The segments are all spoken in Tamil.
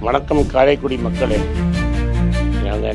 வணக்கம் காரைக்குடி மக்களே.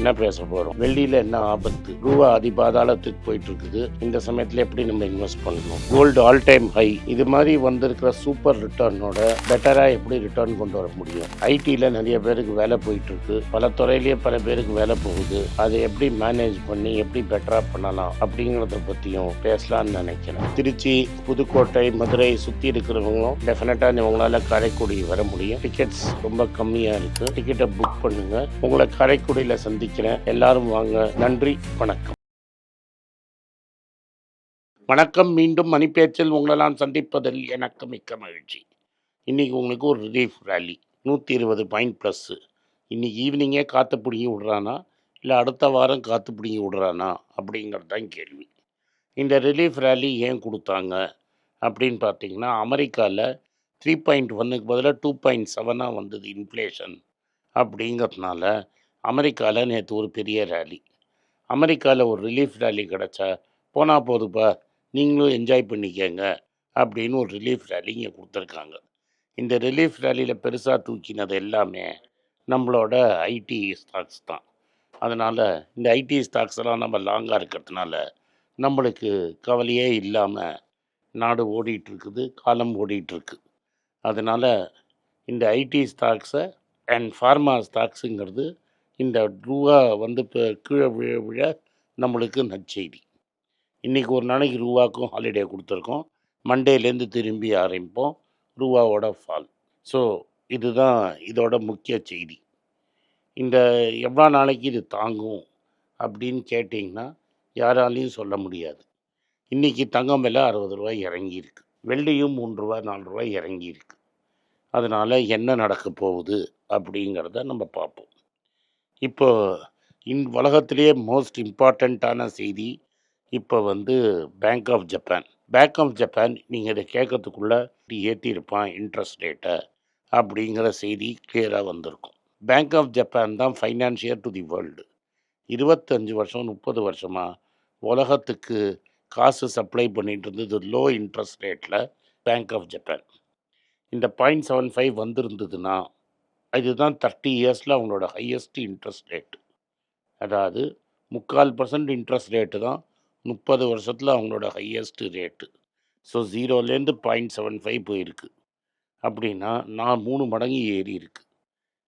என்ன பேச போகிறோம் வெள்ளியில் என்ன ஆபத்து? ரூபா அதிபாதாளத்துக்கு போயிட்டு இருக்குது இந்த சமயத்தில் எப்படி நம்ம இன்வெஸ்ட் பண்ணணும்? கோல்டு ஆல் டைம் ஹை இது மாதிரி வந்திருக்கிற சூப்பர் ரிட்டர்னோட பெட்டராக எப்படி ரிட்டர்ன் கொண்டு வர முடியும்? ஐடியில் நிறைய பேருக்கு வேலை போயிட்டு இருக்கு பல துறையிலேயே பல பேருக்கு வேலை போகுது. அதை எப்படி மேனேஜ் பண்ணி எப்படி பெட்டராக பண்ணலாம் அப்படிங்கிறத பற்றியும் பேசலாம்னு நினைக்கிறேன். திருச்சி புதுக்கோட்டை மதுரை சுற்றி இருக்கிறவங்களும் டெஃபினட்டாக உங்களால் காரைக்குடி வர முடியும். டிக்கெட்ஸ் ரொம்ப கம்மியாக இருக்குது டிக்கெட்டை புக் பண்ணுங்க. உங்களை காரைக்குடியில் சந்திக்கிறேன் எல்லாரும் வாங்க. நன்றி. வணக்கம். வணக்கம். மீண்டும் மணிப்பேச்சில் உங்களெல்லாம் சந்திப்பதில் எனக்கு மிக்க மகிழ்ச்சி. இன்றைக்கி உங்களுக்கு ஒரு ரிலீஃப் ரேலி நூற்றி இருபது பாயிண்ட் ப்ளஸ்ஸு இன்றைக்கி ஈவினிங்கே காற்று பிடிங்கி விடுறானா? இல்லை அடுத்த வாரம் காற்று பிடிங்கி விடுறானா? அப்படிங்கிறது தான் கேள்வி. இந்த ரிலீஃப் ரேலி ஏன் கொடுத்தாங்க? அப்படின்னு பார்த்தீங்கன்னா அமெரிக்காவில் த்ரீ பாயிண்ட் ஒன்னுக்கு பதிலாக டூ பாயிண்ட் செவனாக வந்தது இன்ஃப்ளேஷன் அப்படிங்கிறதுனால அமெரிக்காவில் நேற்று ஒரு பெரிய ரேலி அமெரிக்காவில் ஒரு ரிலீஃப் ரேலி கிடச்சா போனால் போதுப்பா நீங்களும் என்ஜாய் பண்ணிக்கங்க அப்படின்னு ஒரு ரிலீஃப் ரேலி இங்கே கொடுத்துருக்காங்க. இந்த ரிலீஃப் ரேலியில் பெருசாக தூக்கினது எல்லாமே நம்மளோட ஐடி ஸ்டாக்ஸ் தான். அதனால் இந்த ஐடி ஸ்டாக்ஸ் எல்லாம் நம்ம லாங்காக இருக்கிறதுனால நம்மளுக்கு கவலையே இல்லாமல் நாடு ஓடிட்டுருக்குது காலம் ஓடிட்டுருக்கு. அதனால் இந்த ஐடி ஸ்டாக்ஸை அண்ட் ஃபார்மா ஸ்டாக்ஸுங்கிறது இந்த ரூபா வந்து இப்போ கீழே விழ விழ நம்மளுக்கு நற்செய்தி. இன்றைக்கி ஒரு நாளைக்கு ரூபாக்கும் ஹாலிடே கொடுத்துருக்கோம். மண்டேலேருந்து திரும்பி ஆரம்பிப்போம். ரூபாவோட ஃபால் ஸோ இதுதான் இதோட முக்கிய செய்தி. இந்த எவ்வளோ நாளைக்கு இது தாங்கும் அப்படின்னு கேட்டிங்கன்னா யாராலையும் சொல்ல முடியாது. இன்றைக்கி தங்கம் விலை அறுபது ரூபாய் இறங்கியிருக்கு. வெள்ளியும் மூன்று ரூபாய் நாலு ரூபாய் இறங்கியிருக்கு. அதனால் என்ன நடக்க போகுது அப்படிங்கிறத நம்ம பார்ப்போம். இப்போ இன் உலகத்திலேயே மோஸ்ட் இம்பார்ட்டண்ட்டான செய்தி இப்போ வந்து bank of Japan bank of Japan நீங்கள் இதை கேட்கறதுக்குள்ளே ஏற்றிருப்பான் இன்ட்ரெஸ்ட் ரேட்டை அப்படிங்கிற செய்தி கிளியராக வந்திருக்கும். பேங்க் ஆஃப் ஜப்பான் தான் ஃபைனான்ஷியர் டு தி வேர்ல்டு இருபத்தஞ்சு வருஷம் முப்பது வருஷமாக உலகத்துக்கு காசு சப்ளை பண்ணிகிட்டு இருந்தது லோ இன்ட்ரெஸ்ட் ரேட்டில் பேங்க் ஆஃப் ஜப்பான் இந்த பாயிண்ட் செவன் ஃபைவ் வந்திருந்ததுன்னா இதுதான் தேர்ட்டி இயர்ஸில் அவங்களோட ஹையஸ்ட் இன்ட்ரெஸ்ட் ரேட்டு அதாவது முக்கால் பர்சன்ட் இன்ட்ரெஸ்ட் ரேட்டு தான் முப்பது வருஷத்தில் அவங்களோட ஹையஸ்ட்டு ரேட்டு ஸோ ஜீரோலேருந்து பாயிண்ட் செவன் ஃபைவ் போயிருக்கு. அப்படின்னா நான் மூணு மடங்கு ஏறி இருக்கு.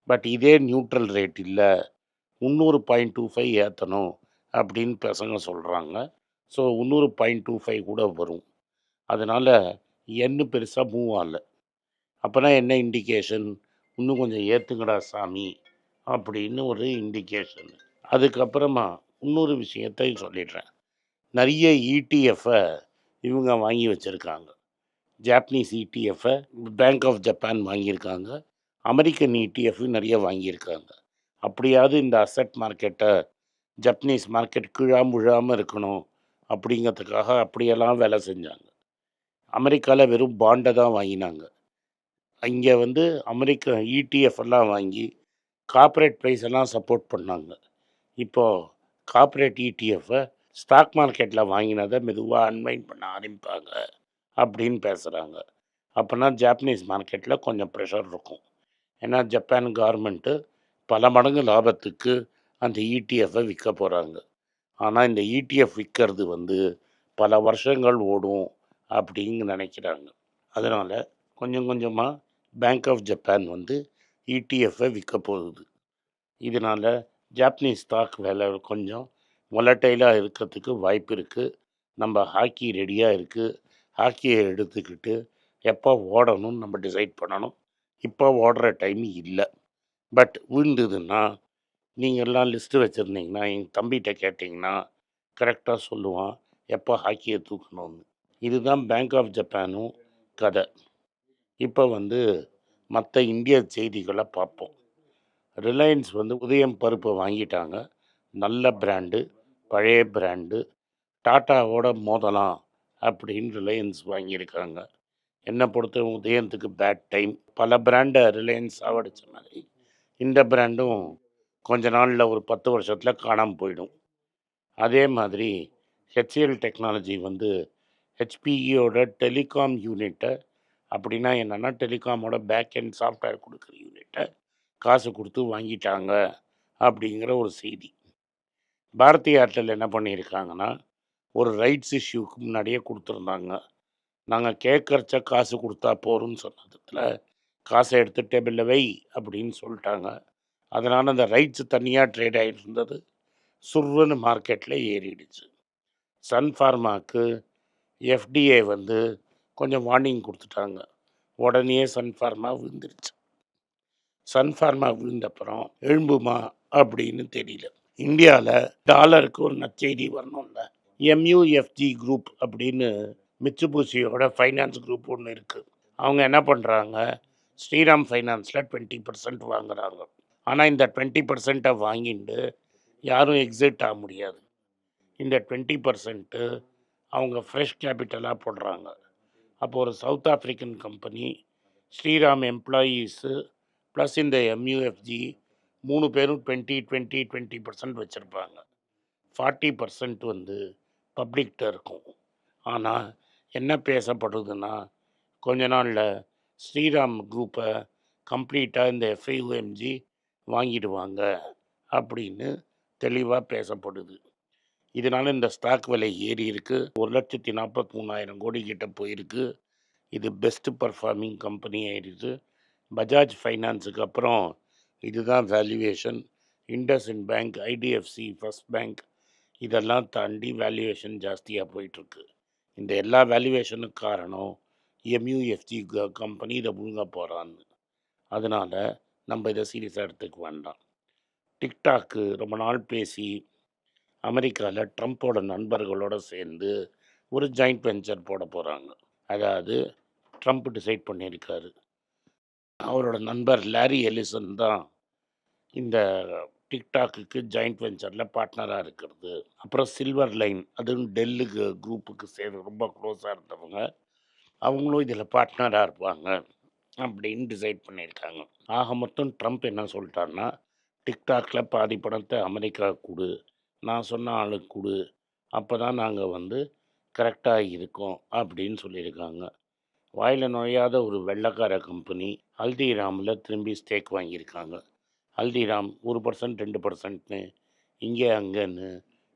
பட் இதே நியூட்ரல் ரேட் இல்லை. முந்நூறு பாயிண்ட் டூ ஃபைவ் ஏற்றணும் அப்படின்னு பசங்க சொல்கிறாங்க ஸோ முந்நூறு பாயிண்ட் டூ ஃபைவ் கூட வரும். அதனால் எண்ணு பெருசாக மூவ் ஆகல. அப்போனா என்ன இண்டிகேஷன் இன்னும் கொஞ்சம் ஏற்றுங்கடா சாமி அப்படின்னு ஒரு இண்டிகேஷன் அதுக்கப்புறமா இன்னொரு விஷயத்தையும் சொல்லிடுறேன். நிறைய இடிஎஃப்பை இவங்க வாங்கி வச்சுருக்காங்க. ஜாப்பனீஸ் இடிஎஃப்பை பேங்க் ஆஃப் ஜப்பான் வாங்கியிருக்காங்க. அமெரிக்கன் இடிஎஃப் நிறைய வாங்கியிருக்காங்க. அப்படியாவது இந்த அசட் மார்க்கெட்டை ஜப்பனீஸ் மார்க்கெட் கீழாம் விழாமல் இருக்கணும் அப்படிங்கிறதுக்காக அப்படியெல்லாம் வேலை செஞ்சாங்க. அமெரிக்காவில் வெறும் பாண்டை தான் வாங்கினாங்க. இங்கே வந்து அமெரிக்க இடிஎஃப் எல்லாம் வாங்கி கார்ப்பரேட் ப்ரைஸ் எல்லாம் சப்போர்ட் பண்ணாங்க. இப்போது கார்ப்பரேட் இடிஎஃப்பை ஸ்டாக் மார்க்கெட்டில் வாங்கினதை மெதுவாக அன்வைன் பண்ண ஆரம்பிப்பாங்க அப்படின்னு பேசுகிறாங்க அப்போனா ஜாப்பனீஸ் மார்க்கெட்டில் கொஞ்சம் ப்ரெஷர் இருக்கும். ஏன்னா ஜப்பான் கவர்மெண்ட்டு பல மடங்கு லாபத்துக்கு அந்த இடிஎஃப்பை விற்க போகிறாங்க ஆனால் இந்த இடிஎஃப் விற்கிறது வந்து பல வருஷங்கள் ஓடும் அப்படின்னு நினைக்கிறாங்க. அதனால் கொஞ்சம் கொஞ்சமாக பேங்க் ஆஃப் ஜப்பான் வந்து இடிஎஃப்பை விற்க போகுது. இதனால் ஜாப்பனீஸ் ஸ்டாக் விலை கொஞ்சம் மொலட்டைலாக இருக்கிறதுக்கு வாய்ப்பு இருக்குது நம்ம ஹாக்கி ரெடியாக இருக்குது ஹாக்கியை எடுத்துக்கிட்டு எப்போ ஓடணும்னு நம்ம டிசைட் பண்ணணும். இப்போ ஓடுற டைம் இல்லை. பட் விழுந்ததுன்னா நீங்கள்லாம் லிஸ்ட்டு வச்சுருந்தீங்கன்னா எங்கள் தம்பிகிட்ட கேட்டிங்கன்னா கரெக்டாக சொல்லுவான் எப்போ ஹாக்கியை தூக்கணும்னு. இதுதான் பேங்க் ஆஃப் ஜப்பானும் கதை. இப்போ வந்து மற்ற இந்திய செய்திகளை பார்ப்போம் ரிலையன்ஸ் வந்து உதயம் பருப்பை வாங்கிட்டாங்க. நல்ல பிராண்டு பழைய பிராண்டு டாட்டாவோட மோதலாம் அப்படின்னு ரிலையன்ஸ் வாங்கியிருக்காங்க. என்னை பொறுத்த உதயத்துக்கு பேட் டைம் பல பிராண்டை ரிலையன்ஸ் சாவடிச்ச மாதிரி. இந்த பிராண்டும் கொஞ்ச நாளில் ஒரு பத்து வருஷத்தில் காணாமல் போயிடும். அதே மாதிரி ஹெச்எல் டெக்னாலஜி வந்து ஹெச்பிஇயோட டெலிகாம் யூனிட்டை அப்படின்னா என்னென்னா டெலிகாமோட பேக் அண்ட் சாஃப்ட்வேர் கொடுக்குற யூனிட்டை காசு கொடுத்து வாங்கிட்டாங்க அப்படிங்கிற ஒரு செய்தி. பாரதி ஏர்டெல் என்ன பண்ணியிருக்காங்கன்னா ஒரு ரைட்ஸ் இஷ்யூக்கு முன்னாடியே கொடுத்துருந்தாங்க. நாங்கள் கேட்குறச்ச காசு கொடுத்தா போகிறோம்னு சொன்னதுல காசை எடுத்து டேபிளில் வை அப்படின்னு சொல்லிட்டாங்க. அதனால் அந்த ரைட்ஸ் தனியாக ட்ரேட் ஆகிட்டு இருந்தது சுருன்னு மார்க்கெட்டில் ஏறிடுச்சு சன்ஃபார்மாக்கு எஃப்டிஏ வந்து கொஞ்சம் வார்னிங் கொடுத்துட்டாங்க. உடனே சன் ஃபார்மா விழுந்துருச்சு. சன் ஃபார்மா விழுந்தப்புறம் எழும்புமா அப்படின்னு தெரியல. இந்தியாவில் டாலருக்கு ஒரு நச்செய்தி வரணும்ல. எம்யூஎஃப்ஜி குரூப் அப்படின்னு மிச்சுபூசியோட ஃபைனான்ஸ் குரூப் ஒன்று இருக்குது அவங்க என்ன பண்ணுறாங்க ஸ்ரீராம் ஃபைனான்ஸில் டுவெண்ட்டி பர்சன்ட் வாங்குகிறாங்க ஆனால் இந்த டுவெண்ட்டி பர்சன்ட்டை வாங்கிட்டு யாரும் எக்ஸிட் ஆக முடியாது. இந்த டுவெண்ட்டி பர்சன்ட்டு அவங்க ஃப்ரெஷ் கேபிட்டலாக போடுறாங்க. அப்போ ஒரு South African company Shriram employees plus இந்த எம்யூஎஃப்ஜி மூணு பேரும் டுவெண்ட்டி டுவெண்ட்டி டுவெண்ட்டி பர்சன்ட் வச்சுருப்பாங்க. ஃபார்ட்டி பர்சன்ட் வந்து பப்ளிக்கிட்ட இருக்கும். ஆனால் என்ன பேசப்படுதுன்னா கொஞ்ச நாளில் ஸ்ரீராம் குரூப்பை கம்ப்ளீட்டாக இந்த எஃப்ஐஓஎம்ஜி வாங்கிடுவாங்க அப்படின்னு தெளிவாக பேசப்படுது. இதனால் இந்த ஸ்டாக் விலை ஏறி இருக்கு. ஒரு லட்சத்தி நாற்பத்தி மூணாயிரம் கோடி கிட்ட போயிருக்கு. இது பெஸ்ட் பர்ஃபார்மிங் கம்பெனி ஆயிடுது. பஜாஜ் ஃபைனான்ஸுக்கு அப்புறம் இதுதான் valuation. IndusInd bank IDFC first bank இதெல்லாம் தாண்டி வேல்யூவேஷன் ஜாஸ்தியாக போயிட்டுருக்கு. இந்த எல்லா வேல்யூவேஷனுக்கு காரணம் எம்யூஎஃப்ஜி கம்பெனி இதை முழுங்க போகிறான்னு அதனால் நம்ம இதை சீரியஸாக எடுத்துக்க வேண்டாம். டிக்டாக்கு ரொம்ப நாள் பேசி அமெரிக்காவில் ட்ரம்ப்போட நண்பர்களோட சேர்ந்து ஒரு ஜாயிண்ட் வெஞ்சர் போட போகிறாங்க அதாவது ட்ரம்ப் டிசைட் பண்ணியிருக்காரு. அவரோட நண்பர் லாரி எலிசன் தான் இந்த டிக்டாக்குக்கு ஜாயிண்ட் வெஞ்சரில் பார்ட்னராக இருக்கிறது. அப்புறம் சில்வர் லைன் அதுவும் டெல்லுக்கு குரூப்புக்கு சேர்ந்து ரொம்ப க்ளோஸாக இருந்தவங்க அவங்களும் இதில் பார்ட்னராக இருப்பாங்க அப்படின்னு டிசைட் பண்ணியிருக்காங்க. ஆக மொத்தம் ட்ரம்ப் என்ன சொல்லிட்டாருன்னா டிக்டாக்ல பாதி பணத்தை அமெரிக்கா கொடு நான் சொன்ன ஆளுக்கு கொடு. அப்போ தான் நாங்கள் வந்து கரெக்டாக இருக்கோம் அப்படின்னு சொல்லியிருக்காங்க. வாயில் நுழையாத ஒரு வெள்ளைக்கார கம்பெனி ஹல்திராமில் திரும்பி ஸ்டேக் வாங்கியிருக்காங்க. ஹல்திராம் ஒரு பர்சன்ட் ரெண்டு பர்சன்ட்னு இங்கே அங்கேன்னு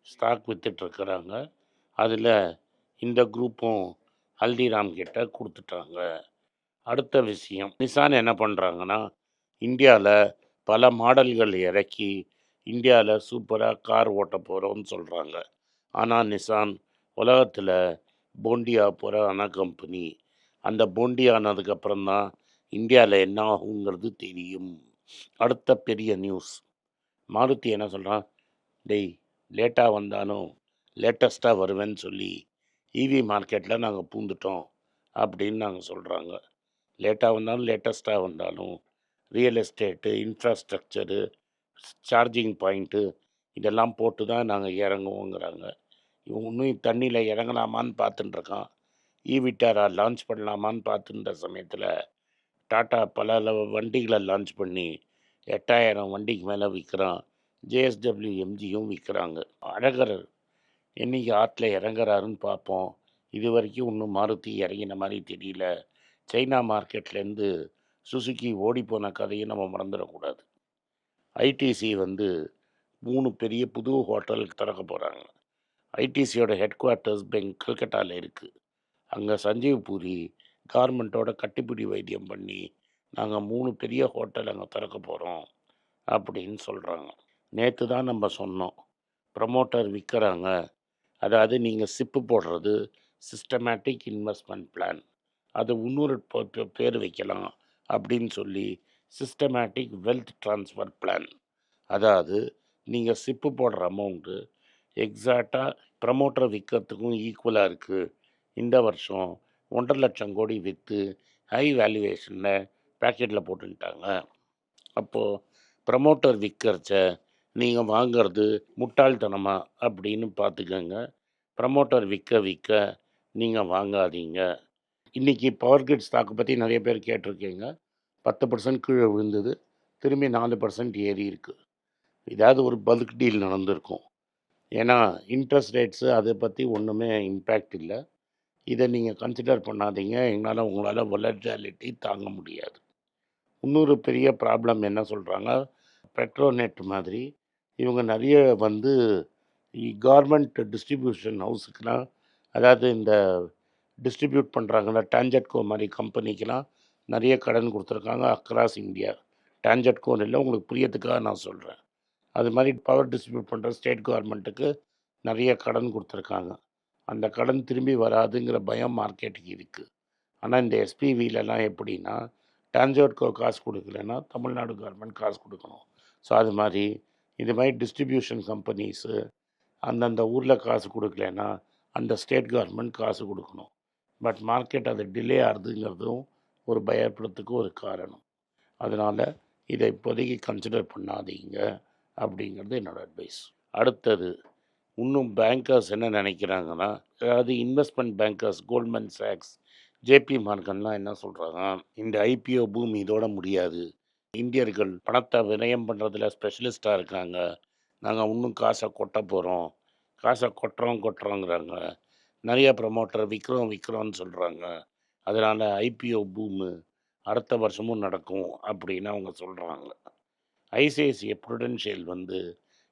ஸ்டாக் விற்றுட்ருக்குறாங்க அதில் இந்த குரூப்பும் ஹல்திராம் கிட்ட கொடுத்துட்டாங்க. அடுத்த விஷயம் நிசான் என்ன பண்ணுறாங்கன்னா இந்தியாவில் பல மாடல்கள் இறக்கி இந்தியாவில் சூப்பராக கார் ஓட்ட போகிறோம்னு சொல்கிறாங்க ஆனால் நிசான் உலகத்தில் போண்டியா போகிற கம்பெனி அந்த போண்டி ஆனதுக்கப்புறம் தான் இந்தியாவில் என்ன ஆகுங்கிறது தெரியும். அடுத்த பெரிய நியூஸ். மாருதி என்ன சொல்கிறான் டேய் லேட்டாக வந்தாலும் லேட்டஸ்ட்டாக வருவேன்னு சொல்லி இவி மார்க்கெட்டில் நாங்கள் பூந்துட்டோம் அப்படின்னு நாங்கள் சொல்கிறாங்க லேட்டாக வந்தாலும் லேட்டஸ்ட்டாக வந்தாலும் real estate infrastructure charging point இதெல்லாம் போட்டு தான் நாங்கள் இறங்குவோங்கிறாங்க. இவன் இன்னும் தண்ணியில் இறங்கலாமான்னு பார்த்துட்டுருக்கான். ஈவிட்டாரா லான்ச் பண்ணலாமான்னு பார்த்துன்ற சமயத்தில் டாட்டா பல வண்டிகளை லான்ச் பண்ணி எட்டாயிரம் வண்டிக்கு மேலே விற்கிறான். ஜேஎஸ்டபிள்யூ எம்ஜியும் விற்கிறாங்க. அழகர் என்றைக்கு ஆற்றில் இறங்குறாருன்னு பார்ப்போம். இது வரைக்கும் இன்னும் மாருத்தி இறங்கின மாதிரி தெரியல. சைனா மார்க்கெட்லேருந்து சுசுக்கி ஓடிப்போன கதையும் நம்ம மறந்துடக்கூடாது. ஐடிசி வந்து மூணு பெரிய புது ஹோட்டல் திறக்க போகிறாங்க ஐடிசியோட ஹெட் குவார்ட்டர்ஸ் பெங் கல்கட்டாவில் இருக்குது அங்கே சஞ்சீவ் பூரி கார்மெண்ட்டோட கட்டிப்பிடி வைத்தியம் பண்ணி நாங்கள் மூணு பெரிய ஹோட்டல் அங்கே திறக்க போகிறோம் அப்படின்னு சொல்கிறாங்க நேற்று தான் நம்ம சொன்னோம். ப்ரமோட்டர் விற்கிறாங்க அதாவது நீங்கள் சிப்பு போடுறது சிஸ்டமேட்டிக் இன்வெஸ்ட்மெண்ட் பிளான். அது இன்னொரு பேர் வைக்கலாம் அப்படின்னு சொல்லி சிஸ்டமேட்டிக் வெல்த் ட்ரான்ஸ்ஃபர் பிளான் அதாவது நீங்கள் சிப்பு போடுற அமௌண்ட்டு எக்ஸாக்டாக ப்ரமோட்டர் விற்கிறதுக்கும் ஈக்குவலாக இருக்குது இந்த வருஷம் ஒன்றரை லட்சம் கோடி விற்று ஹை வேல்யூவேஷனில் பேக்கெட்டில் போட்டுக்கிட்டாங்க. அப்போது ப்ரமோட்டர் விற்கிறச்ச நீங்கள் வாங்கிறது முட்டாள்தனமாக அப்படின்னு பார்த்துக்கோங்க ப்ரமோட்டர் விற்க விற்க நீங்கள் வாங்காதீங்க. இன்றைக்கி பவர் கிரிட் ஸ்டாக்கை பற்றி நிறைய பேர் கேட்டிருக்கீங்க. பத்து பர்சன்ட் கீழே விழுந்தது. திரும்பி நாலு பர்சன்ட் ஏறி இருக்குது ஏதாவது ஒரு பல்க் டீல் நடந்திருக்கும். ஏன்னா இன்ட்ரெஸ்ட் ரேட்ஸு அதை பற்றி ஒன்றுமே இம்பேக்ட் இல்லை. இதை நீங்கள் கன்சிடர் பண்ணாதீங்க. எங்களால் உங்களால் வொலட்டாலிட்டி தாங்க முடியாது. இன்னொரு பெரிய ப்ராப்ளம் என்ன சொல்கிறாங்க பெட்ரோநெட் மாதிரி இவங்க நிறைய வந்து கவர்மெண்ட் டிஸ்ட்ரிபியூஷன் ஹவுஸுக்கெலாம் அதாவது இந்த டிஸ்ட்ரிபியூட் பண்ணுறாங்கல்ல டான்ஜெட்கோ மாதிரி கம்பெனிக்கெலாம் நிறைய கடன் கொடுத்துருக்காங்க. அக்ராஸ் இந்தியா டான்ஜெட்கோன்னு இல்லை. உங்களுக்கு புரியத்துக்காக நான் சொல்கிறேன் அது மாதிரி பவர் டிஸ்ட்ரிபியூட் பண்ணுற ஸ்டேட் கவர்மெண்ட்டுக்கு நிறைய கடன் கொடுத்துருக்காங்க. அந்த கடன் திரும்பி வராதுங்கிற பயம் மார்க்கெட்டுக்கு இருக்குது ஆனால் இந்த எஸ்பிவிலலாம் எப்படின்னா டான்ஜெட்கோ காசு கொடுக்கலன்னா தமிழ்நாடு கவர்மெண்ட் காசு கொடுக்கணும். ஸோ அது மாதிரி இது மாதிரி டிஸ்ட்ரிபியூஷன் கம்பெனிஸு அந்தந்த ஊரில் காசு கொடுக்கலன்னா அந்த ஸ்டேட் கவர்மெண்ட் காசு கொடுக்கணும். பட் மார்க்கெட் அது டிலே ஆகுதுங்கிறதும் ஒரு பயப்படுறதுக்கு ஒரு காரணம். அதனால் இதை இப்போதைக்கு கன்சிடர் பண்ணாதீங்க அப்படிங்கிறது என்னோடய அட்வைஸ் அடுத்தது இன்னும் பேங்கர்ஸ் என்ன நினைக்கிறாங்கன்னா அதாவது இன்வெஸ்ட்மெண்ட் பேங்கர்ஸ் கோல்ட்மேன் சாக்ஸ் ஜேபி மார்கன்லாம் என்ன சொல்கிறாங்க இந்த ஐபிஓ பூமி இதோட முடியாது. இந்தியர்கள் பணத்தை விரயம் பண்ணுறதுல ஸ்பெஷலிஸ்ட்டாக இருக்காங்க. நாங்கள் இன்னும் காசை கொட்ட போகிறோம் காசை கொட்டுறோம் கொட்டுறோங்கிறாங்க. நிறைய ப்ரமோட்டர் விற்கிறோம் விற்கிறோன்னு சொல்கிறாங்க அதனால் ஐபிஓ பூமு அடுத்த வருஷமும் நடக்கும் அப்படின்னு அவங்க சொல்கிறாங்க ஐசிஐசிஐ ப்ரூடென்ஷியல் வந்து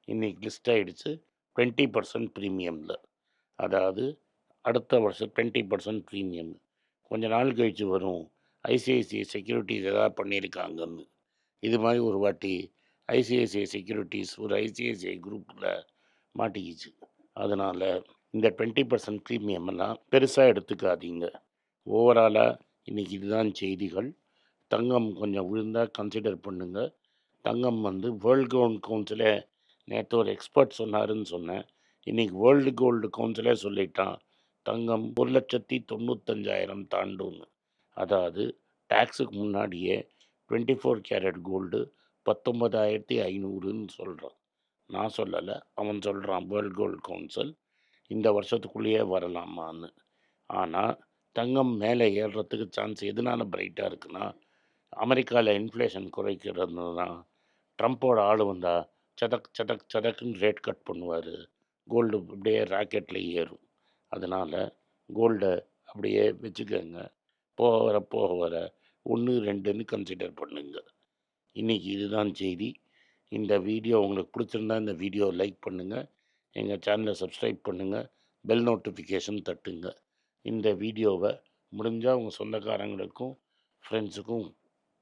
இன்றைக்கி லிஸ்ட் ஆகிடுச்சு டுவெண்ட்டி பர்சன்ட் ப்ரீமியமில் அதாவது அடுத்த வருஷம் டுவெண்ட்டி பர்சன்ட் ப்ரீமியம் கொஞ்ச நாள் கழித்து வரும். ஐசிஐசிஐ செக்யூரிட்டிஸ் எதாவது பண்ணியிருக்காங்கன்னு. இது மாதிரி ஒரு வாட்டி ஐசிஐசிஐ செக்யூரிட்டிஸ் ஒரு ஐசிஐசிஐ குரூப்பில் மாட்டிக்கிச்சு. அதனால் இந்த டுவெண்ட்டி பர்சன்ட் ப்ரீமியம் எல்லாம் பெருசாக எடுத்துக்காதீங்க. ஓவராலாக இன்றைக்கி இதுதான் செய்திகள். தங்கம் கொஞ்சம் விழுந்தால் கன்சிடர் பண்ணுங்கள் தங்கம் வந்து வேர்ல்டு கோல்டு கவுன்சிலே நேற்று ஒரு எக்ஸ்பர்ட் சொன்னாருன்னு சொன்னேன். இன்றைக்கி வேர்ல்டு கோல்டு கவுன்சிலே சொல்லிட்டான். தங்கம் ஒரு லட்சத்தி தொண்ணூத்தஞ்சாயிரம் தாண்டுன்னு அதாவது டேக்ஸுக்கு முன்னாடியே டுவெண்ட்டி ஃபோர் கேரட் கோல்டு பத்தொம்பதாயிரத்தி ஐநூறுன்னு சொல்கிறான் நான் சொல்லலை. அவன் சொல்கிறான் வேர்ல்டு கோல்டு கவுன்சில் இந்த வருஷத்துக்குள்ளேயே வரலாமான்னு. ஆனால் தங்கம் மேலே ஏறுறதுக்கு சான்ஸ் எதனால பிரைட்டாக இருக்குன்னா அமெரிக்காவில் இன்ஃப்ளேஷன் குறைக்கிறது தான் ட்ரம்ப்போட ஆள் வந்தால் சதக் சதக் சதக்குன்னு ரேட் கட் பண்ணுவார். கோல்டு அப்படியே ராக்கெட்டில் ஏறும். அதனால் கோல்டை அப்படியே வச்சுக்கோங்க. போக வர போக வர ஒன்று ரெண்டுன்னு கன்சிடர் பண்ணுங்க. இன்றைக்கி இதுதான் செய்தி. இந்த வீடியோ உங்களுக்கு பிடிச்சிருந்தா இந்த வீடியோ லைக் பண்ணுங்கள் எங்கள் சேனலை சப்ஸ்கிரைப் பண்ணுங்கள் பெல் நோட்டிஃபிகேஷன் தட்டுங்க. இந்த வீடியோவை முடிஞ்சால் உங்கள் சொந்தக்காரங்களுக்கும் ஃப்ரெண்ட்ஸுக்கும்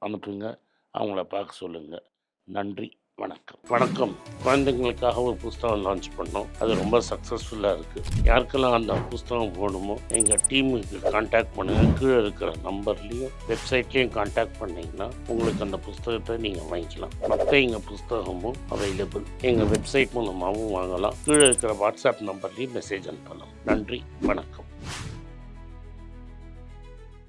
அனுப்புங்க. அவங்கள பார்க்க சொல்லுங்கள் நன்றி வணக்கம். வணக்கம். குழந்தைங்களுக்காக ஒரு புஸ்தகம் லான்ச் பண்ணோம். அது ரொம்ப சக்ஸஸ்ஃபுல்லாக இருக்குது யாருக்கெல்லாம் அந்த புஸ்தகம் போகணுமோ எங்கள் டீமுக்கு காண்டாக்ட் பண்ணுங்கள் கீழே இருக்கிற நம்பர்லேயும் வெப்சைட்லேயும் காண்டாக்ட் பண்ணிங்கன்னா உங்களுக்கு அந்த புஸ்தகத்தை நீங்கள் வாங்கிக்கலாம். மற்ற எங்கள் புஸ்தகமும் அவைலபிள் எங்கள் வெப்சைட் மூலமாகவும் வாங்கலாம். கீழே இருக்கிற வாட்ஸ்அப் நம்பர்லேயும் மெசேஜ் அனுப்பலாம். நன்றி வணக்கம்.